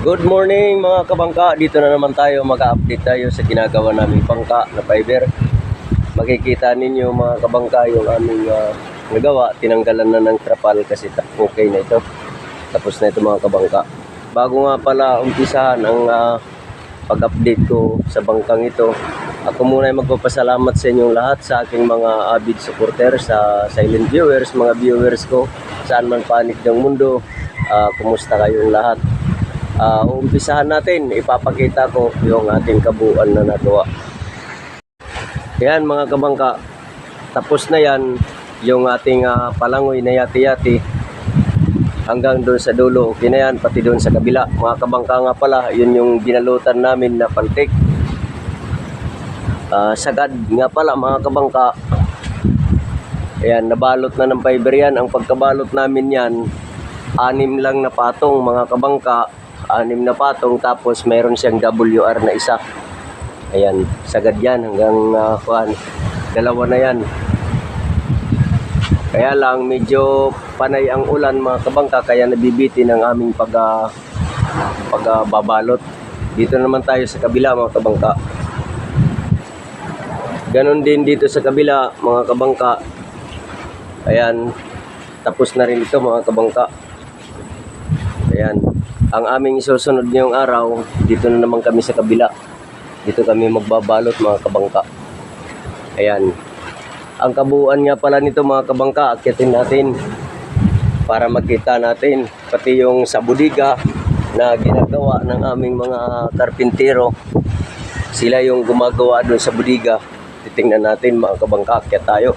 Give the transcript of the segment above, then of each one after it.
Good morning mga kabangka. Dito na naman tayo mag-update tayo sa ginagawa naming bangka na fiber. Makikita ninyo mga kabangka yung aming ah, nagawa. Tinanggalan na ng trapal kasi okay na ito. Tapos na ito mga kabangka. Bago nga pala umpisahan ang ah, pag-update ko sa bangkang ito, ako muna ay magpapasalamat sa inyong lahat sa aking mga avid supporter, sa silent viewers, mga viewers ko, saan man panig ng mundo. Ah, kumusta kayong lahat? Ah, umpisahan natin, ipapakita ko yung ating kabuuan na nagawa. Yan mga kabangka, tapos na yan yung ating ah, palangoy na yati-yati hanggang doon sa dulo. Okay na yan, pati doon sa kabila. Mga kabangka nga pala, yun yung binalutan namin na pantik. Ah, sagad nga pala mga kabangka. Ayan, nabalot na ng fiber yan. Ang pagkabalot namin yan, anim lang na patong mga kabangka. Anim na patong tapos mayroon siyang WR na isa. Ayan, sagad yan hanggang uh, kuhan. Dalawa na yan. Kaya lang medyo panay ang ulan mga kabangka kaya nabibitin ang aming pag ah, pagbabalot. Dito naman tayo sa kabila mga kabangka. Ganon din dito sa kabila mga kabangka. Ayan, tapos na rin ito mga kabangka. Ayan, ang aming isusunod ngayong araw, dito na naman kami sa kabila. Dito kami magbabalot mga kabangka. Ayan, ang kabuuan nga pala nito mga kabangka, akyatin natin para makita natin pati yung sa budiga na ginagawa ng aming mga karpintero. Sila yung gumagawa doon sa budiga. Titingnan natin mga kabangka, akyat tayo.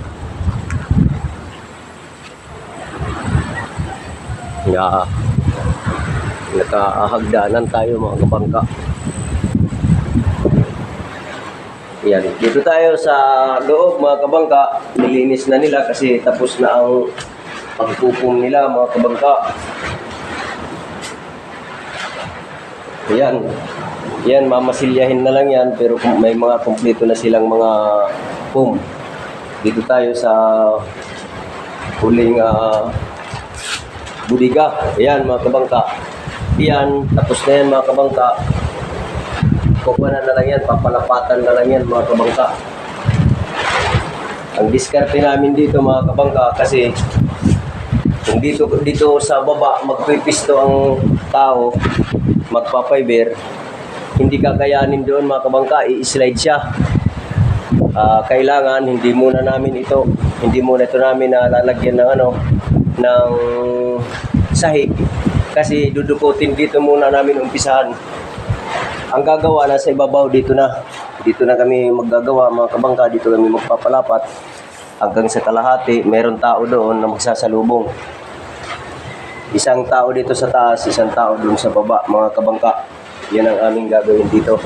Yeah. Nakaahagdanan tayo mga kabangka. Yan. Dito tayo sa loob mga kabangka. Nilinis na nila kasi tapos na ang pagpupong nila mga kabangka. Yan. Yan, mamasilyahin na lang yan pero may mga kumpleto na silang mga pum. Dito tayo sa huling ah, budiga. Ayan mga kabangka. Yan, tapos na yan mga kabangka. Kukuha na lang yan, papalapatan na lang yan mga kabangka. Ang diskarte namin dito mga kabangka kasi kung dito, dito sa baba magpipisto ang tao, magpapiber, hindi kakayanin doon mga kabangka, i-slide siya. Ah, kailangan hindi muna namin ito, hindi muna ito namin na lalagyan ng ano, ng sahig kasi dudukutin dito muna namin umpisahan. Ang gagawa na sa ibabaw dito na. Dito na kami maggagawa mga kabangka, dito kami magpapalapat hanggang sa kalahati, meron tao doon na magsasalubong. Isang tao dito sa taas, isang tao doon sa baba, mga kabangka. Yan ang aming gagawin dito.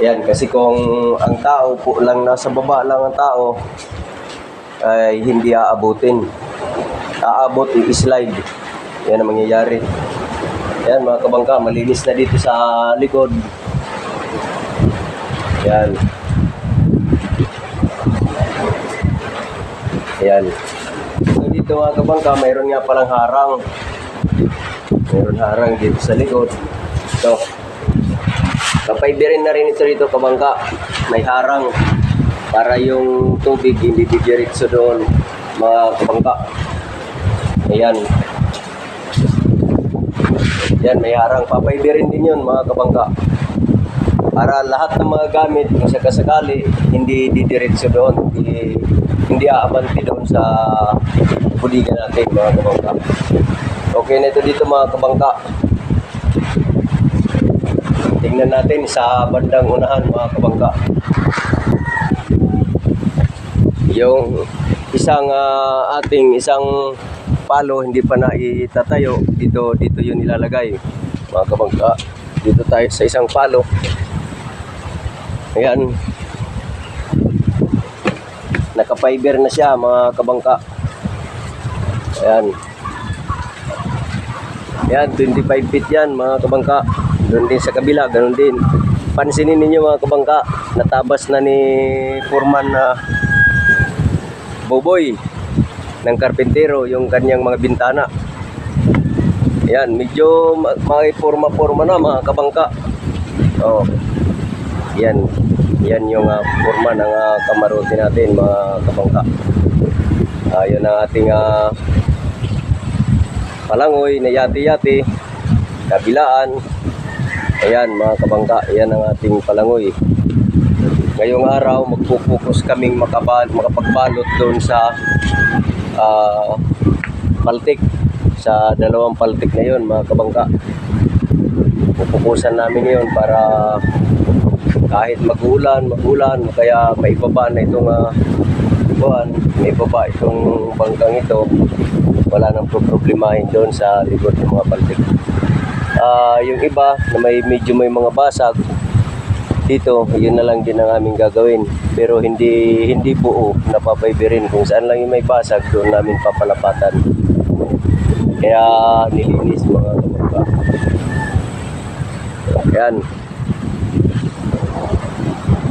Yan, kasi kung ang tao po lang nasa baba lang ang tao, ay hindi aabutin. Aabot, i-slide. Yan ang mangyayari. Yan mga kabangka, malinis na dito sa likod. Yan. Yan. So dito mga kabangka, mayroon nga palang harang. Mayroon harang dito sa likod. Ito. Kapaybirin na rin ito dito kabangka. May harang para yung tubig hindi didiretso doon mga kabangka. Ayan. Yan, may harang. Papaybirin din yun mga kabangka. Para lahat ng mga gamit, kung sakasakali, hindi didiretso doon. Hindi, hindi aabanti doon sa buligan natin mga kabangka. Okay na ito dito mga kabangka. Tingnan natin sa bandang unahan mga kabangka. Yung isang ah, ating isang palo hindi pa na itatayo dito dito yun ilalagay mga kabangka. Dito tayo sa isang palo. Ayan. Naka-fiber na siya mga kabangka. Ayan. Ayan 25 feet yan mga kabangka. Doon din sa kabila ganun din. Pansinin ninyo mga kabangka natabas na ni Foreman na Boboy ng karpintero yung kanyang mga bintana. Yan, medyo ma- may forma-forma na mga kabangka. Oh. Yan. Yan yung ah, forma ng uh, kamarote natin mga kabangka. Yan ang ating ah, palangoy na yati-yati. Kabilaan. Ayan mga kabangka, yan ang ating palangoy. Ngayong araw, magpupokus kaming makabal, makapagbalot doon sa ah, paltik. Sa dalawang paltik na yun, mga kabangka. Pupukusan namin yun para kahit magulan, magulan, kaya may baba na itong uh, buwan, may baba itong bangkang ito, wala nang problemahin doon sa likod ng mga paltik. Ah, yung iba na may medyo may mga basag, dito, yun na lang din ang aming gagawin. Pero hindi hindi buo, napapayberin. Kung saan lang yung may basag, doon namin papalapatan. Kaya nilinis mga kabangka. Yan.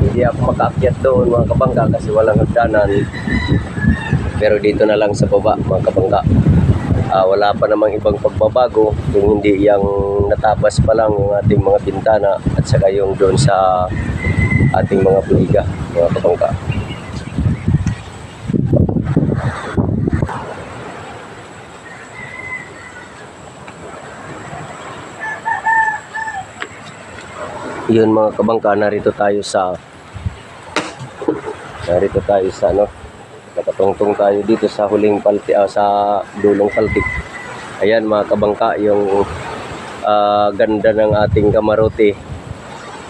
Hindi ako makaakyat doon mga kabangka kasi walang hagdanan. Pero dito na lang sa baba mga kabangka. Ah, wala pa namang ibang pagbabago kung hindi yung natabas pa lang yung ating mga bintana at saka yung doon sa ating mga buliga mga kabangka. Yun mga kabangka, narito tayo sa narito tayo sa ano nakatungtong tayo dito sa huling palti ah, sa dulong paltik. Ayan mga kabangka, yung ah, ganda ng ating kamarote.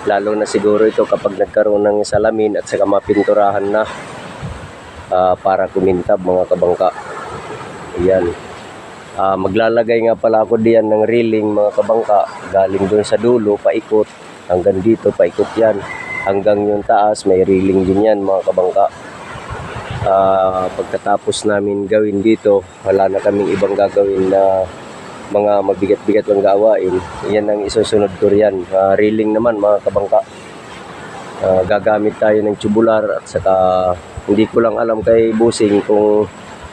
Lalo na siguro ito kapag nagkaroon ng salamin at saka mapinturahan na ah, para kumintab mga kabangka. Ayan. Ah, maglalagay nga pala ako diyan ng reeling mga kabangka galing doon sa dulo paikot hanggang dito paikot yan hanggang yung taas may reeling din yan mga kabangka Ah, pagkatapos namin gawin dito wala na kaming ibang gagawin na mga mabigat-bigat lang gawain. Yan ang isusunod ko riyan. Ah, reeling naman mga kabangka. Ah, gagamit tayo ng tubular at saka hindi ko lang alam kay Busing kung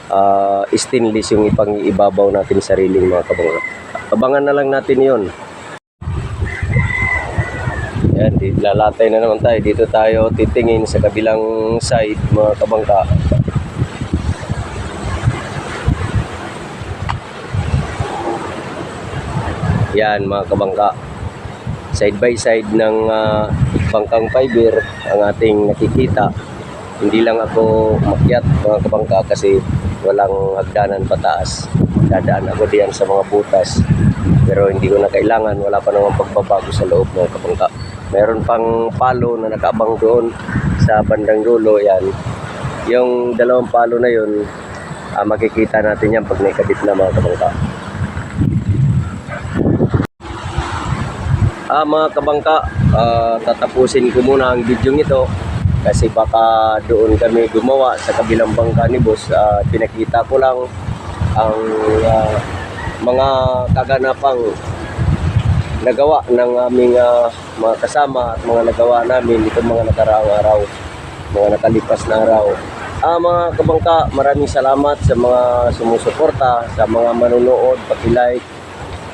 ah, stainless yung ipang ibabaw natin sa reeling mga kabangka. Abangan na lang natin yon yan, di, lalatay na naman tayo. Dito tayo titingin sa kabilang side, mga kabangka. Yan, mga kabangka. Side by side ng ah, bangkang fiber ang ating nakikita. Hindi lang ako makyat, mga kabangka, kasi walang hagdanan pataas. Dadaan ako diyan sa mga butas. Pero hindi ko na kailangan, wala pa namang pagbabago sa loob mga kabangka. Meron pang palo na nakabang doon sa bandang dulo, yan. Yung dalawang palo na yun, ah, makikita natin yan pag naikabit na mga kabangka. Ah, mga kabangka, ah, tatapusin ko muna ang video ito kasi baka doon kami gumawa sa kabilang bangka ni boss. Ah, pinakita ko lang ang ah, mga kaganapang nagawa ng aming ah, mga kasama at mga nagawa namin itong mga nakaraang araw, mga nakalipas na araw. Ah, mga kabangka, maraming salamat sa mga sumusuporta, sa mga manonood, paki-like,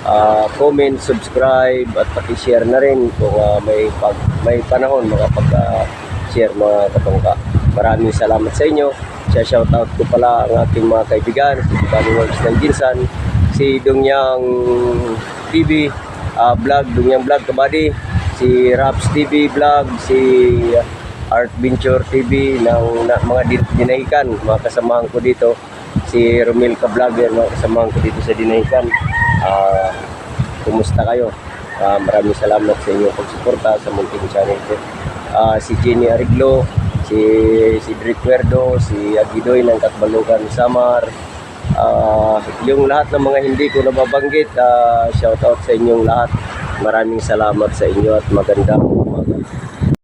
ah, comment, subscribe at paki-share na rin kung ah, may pag may panahon makapag-share mga kabangka. Maraming salamat sa inyo. Shoutout ko pala ang aking mga kaibigan, si Bani Works ng Ginsan, si Dongyang TV ah, vlog, Dongyang Vlog Kabady, si Raps TV vlog, si Art Venture TV ng na, mga din- dinahikan, mga kasamahan ko dito si Romel Ka-Vlogger, mga kasamahan ko dito sa Dinahikan. Ah, kumusta kayo? Ah, maraming salamat sa inyong pagsuporta sa munting channel ko. Ah, si Jenny Ariglo, si Drick Cuerdo, si Agidoy ng Katbalugan Samar, Ah, yung lahat ng mga hindi ko nababanggit, ah, shout out sa inyong lahat. Maraming salamat sa inyo at magandang